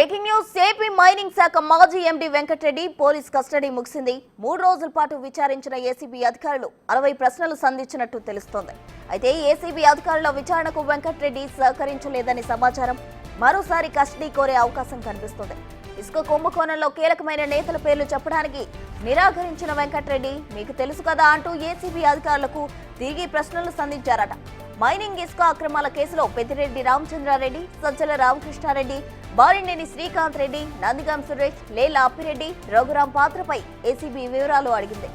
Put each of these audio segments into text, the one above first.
Breaking news AP mining శాఖ మాజీ MD Venkatareddy police custody ముగిసింది. మూడు రోజుల పాటు విచారించిన ఏసీబీ అధికారులు అరవై ప్రశ్నలు సంధించినట్టు తెలుస్తోంది. అయితే ఏసీబీ అధికారుల విచారణకు వెంకటరెడ్డి సహకరించలేదని సమాచారం మరోసారి కస్టడీ కోరే అవకాశం కనిపిస్తోంది. ఇసుక కుంభకోణంలో కీలకమైన నేతల పేర్లు చెప్పడానికి నిరాకరించిన వెంకటరెడ్డి మీకు తెలుసు కదా అంటూ ఏసీబీ అధికారులకు తిరిగి ప్రశ్నలు సంధించారట. మైనింగ్ ఇసుక అక్రమాల కేసులో పెద్దిరెడ్డి రామచంద్రారెడ్డి సజ్జల రామకృష్ణారెడ్డి బాలినేని శ్రీకాంత్ రెడ్డి నందిగాం సురేష్ లేల అప్పిరెడ్డి రఘురాం పాత్రపై ఏసీబీ వివరాలు అడిగింది.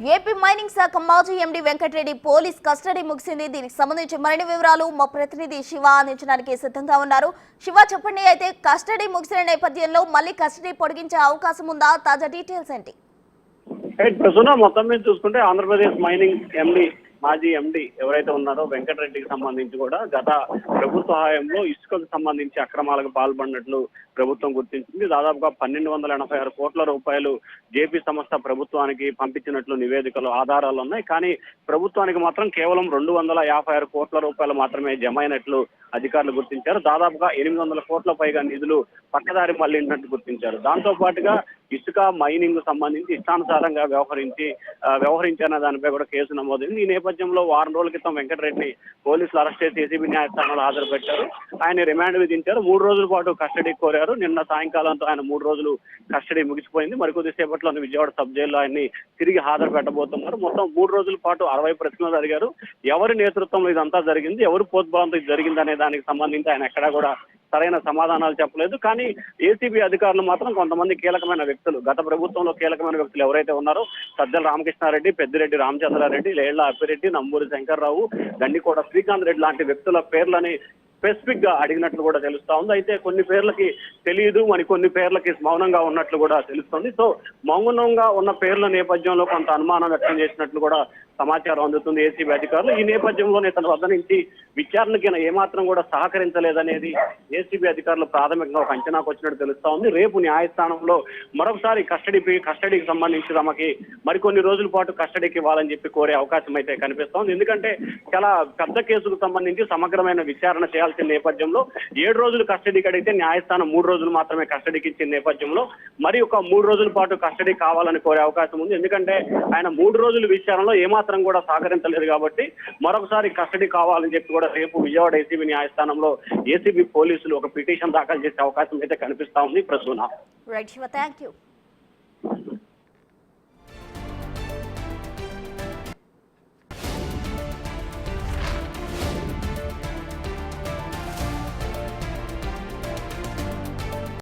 ఏపీ మైనింగ్ శాఖ మాజీ ఎండీ వెంకటరెడ్డి పోలీస్ కస్టడీ ముగిసింది. దీనికి సంబంధించి మరిన్ని వివరాలు మా ప్రతినిధి శివ అందించడానికి సిద్ధంగా ఉన్నారు. శివ చెప్పండి అయితే కస్టడీ ముగిసిన నేపథ్యంలో మళ్ళీ కస్టడీ పొడిగించే అవకాశం ఉందా? తాజా డీటెయిల్స్ ఏంటి? ప్రస్తుతం మొత్తం మీద చూసుకుంటే ఆంధ్రప్రదేశ్ మైనింగ్ ఎండి మాజీ ఎండి ఎవరైతే ఉన్నారో వెంకటరెడ్డికి సంబంధించి కూడా గత ప్రభుత్వ హయాంలో ఇసుకకు సంబంధించి అక్రమాలకు పాల్పడినట్లు ప్రభుత్వం గుర్తించింది. దాదాపుగా పన్నెండు వందల ఎనభై ఆరు కోట్ల రూపాయలు జేపీ సంస్థ ప్రభుత్వానికి పంపించినట్లు నివేదికలు ఆధారాలు ఉన్నాయి. కానీ ప్రభుత్వానికి మాత్రం కేవలం రెండు వందల యాభై ఆరు కోట్ల రూపాయలు మాత్రమే జమ అయినట్లు అధికారులు గుర్తించారు. దాదాపుగా ఎనిమిది వందల కోట్ల పైగా నిధులు పక్కదారి మళ్ళినట్టు గుర్తించారు. దాంతో పాటుగా ఇసుక మైనింగ్ సంబంధించి ఇష్టానుసారంగా వ్యవహరించి ఆ, వ్యవహరించారన్న దానిపై కూడా కేసు నమోదైంది. ఈ నేపథ్యంలో వారం రోజుల క్రితం వెంకటరెడ్డిని పోలీసులు అరెస్ట్ చేసి ఏసీబీ న్యాయస్థానంలో హాజరుపెట్టారు ఆయన రిమాండ్ విధించారు. మూడు రోజుల పాటు కస్టడీ కోరారు. నిన్న సాయంకాలంతో ఆయన మూడు రోజులు కస్టడీ ముగిసిపోయింది. మరికొద్ది సేపట్లో విజయవాడ సబ్ జైల్లో ఆయన్ని తిరిగి హాజరు పెట్టబోతున్నారు. మొత్తం మూడు రోజుల పాటు అరవై ప్రశ్నలు అడిగారు ఎవరి నేతృత్వంలో ఇదంతా జరిగింది? ఎవరు పోత్బలంతో ఇది జరిగింది అనే దానికి సంబంధించి ఆయన ఎక్కడా కూడా సరైన సమాధానాలు చెప్పలేదు. కానీ ఏసీబీ అధికారులు మాత్రం కొంతమంది కీలకమైన వ్యక్తులు గత ప్రభుత్వంలో కీలకమైన వ్యక్తులు ఎవరైతే ఉన్నారో సజ్జల రామకృష్ణారెడ్డి పెద్దిరెడ్డి రామచంద్రారెడ్డి లేళ్ళ అప్పిరెడ్డి నంబూరి శంకర్రావు గండికోట శ్రీకాంత్ రెడ్డి లాంటి వ్యక్తుల పేర్లని స్పెసిఫిక్గా అడిగినట్లు కూడా తెలుస్తా ఉంది. అయితే కొన్ని పేర్లకి తెలియదు మరి కొన్ని పేర్లకి మౌనంగా ఉన్నట్లు కూడా తెలుస్తుంది. సో మౌనంగా ఉన్న పేర్ల నేపథ్యంలో కొంత అనుమానం వ్యక్తం చేసినట్లు కూడా సమాచారం అందుతుంది ఏసీబీ అధికారులు. ఈ నేపథ్యంలోనే తన వద్ద నుంచి విచారణకి ఏమాత్రం కూడా సహకరించలేదనేది ఏసీబీ అధికారులు ప్రాథమికంగా ఒక అంచనాకు వచ్చినట్టు తెలుస్తా ఉంది. రేపు న్యాయస్థానంలో మరొకసారి కస్టడీ కస్టడీకి సంబంధించి తమకి మరికొన్ని రోజుల పాటు కస్టడీకి ఇవ్వాలని చెప్పి కోరే అవకాశం అయితే కనిపిస్తోంది. ఎందుకంటే చాలా పెద్ద కేసుకు సంబంధించి సమగ్రమైన విచారణ చేయాల్సిన నేపథ్యంలో ఏడు రోజులు కస్టడీకి అడిగితే న్యాయస్థానం మూడు రోజులు మాత్రమే కస్టడీకి ఇచ్చిన నేపథ్యంలో మరి ఒక మూడు రోజుల పాటు కస్టడీ కావాలని కోరే అవకాశం ఉంది. ఎందుకంటే ఆయన మూడు రోజుల విచారణలో ఏమాత్రం కూడా సహకరించలేదు కాబట్టి మరొకసారి కస్టడీ కావాలని చెప్పి కూడా రేపు విజయవాడ ఏసీబీ న్యాయస్థానంలో ఏసీబీ పోలీసులు ఒక పిటిషన్ దాఖలు చేసే అవకాశం అయితే కనిపిస్తా ఉంది. Prasuna. Right Shiva thank you